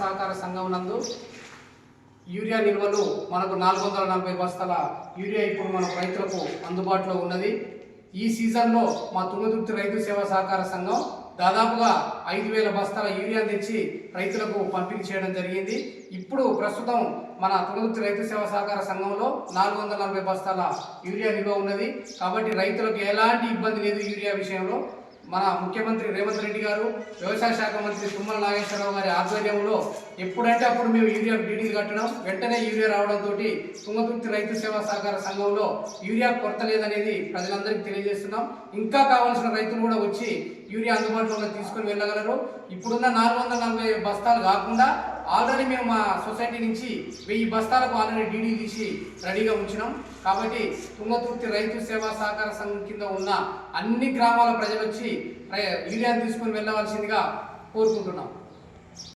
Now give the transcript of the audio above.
సహకార సంఘం నందు యూరియా నిల్వలు మనకు నాలుగు వందల నలభై బస్తాల యూరియా ఇప్పుడు మన రైతులకు అందుబాటులో ఉన్నది. ఈ సీజన్లో మా తుంగతుర్తి రైతు సేవా సహకార సంఘం దాదాపుగా ఐదు వేల బస్తాల యూరియా తెచ్చి రైతులకు పంపిణీ చేయడం జరిగింది. ఇప్పుడు ప్రస్తుతం మన తుంగతుర్తి రైతు సేవా సహకార సంఘంలో నాలుగు వందల నలభై బస్తాల యూరియా నిల్వ ఉన్నది. కాబట్టి రైతులకు ఎలాంటి ఇబ్బంది లేదు యూరియా విషయంలో. మన ముఖ్యమంత్రి రేవంత్ రెడ్డి గారు వ్యవసాయ శాఖ మంత్రి తుమ్మల నాగేశ్వరరావు గారి ఆధ్వర్యంలో ఎప్పుడంటే అప్పుడు మేము యూరియా డీడీలు కట్టడం వెంటనే యూరియా రావడంతో తుంగతుర్తి రైతు సేవా సహకార సంఘంలో యూరియా కొరత లేదనేది ప్రజలందరికీ తెలియజేస్తున్నాం. ఇంకా కావాల్సిన రైతులు కూడా వచ్చి యూరియా అందుబాటులో తీసుకుని వెళ్ళగలరు. ఇప్పుడున్న నాలుగు వందల నలభై బస్తాలు కాకుండా ఆల్రెడీ మేము మా సొసైటీ నుంచి వెయ్యి బస్తాలకు ఆల్రెడీ డీడీ తీసి రెడీగా ఉంచినాం. కాబట్టి తుంగతుర్తి రైతు సేవా సహకార సంఘం కింద ఉన్న అన్ని గ్రామాల ప్రజలు వచ్చి యూరియాను తీసుకొని వెళ్ళవలసిందిగా కోరుకుంటున్నాం.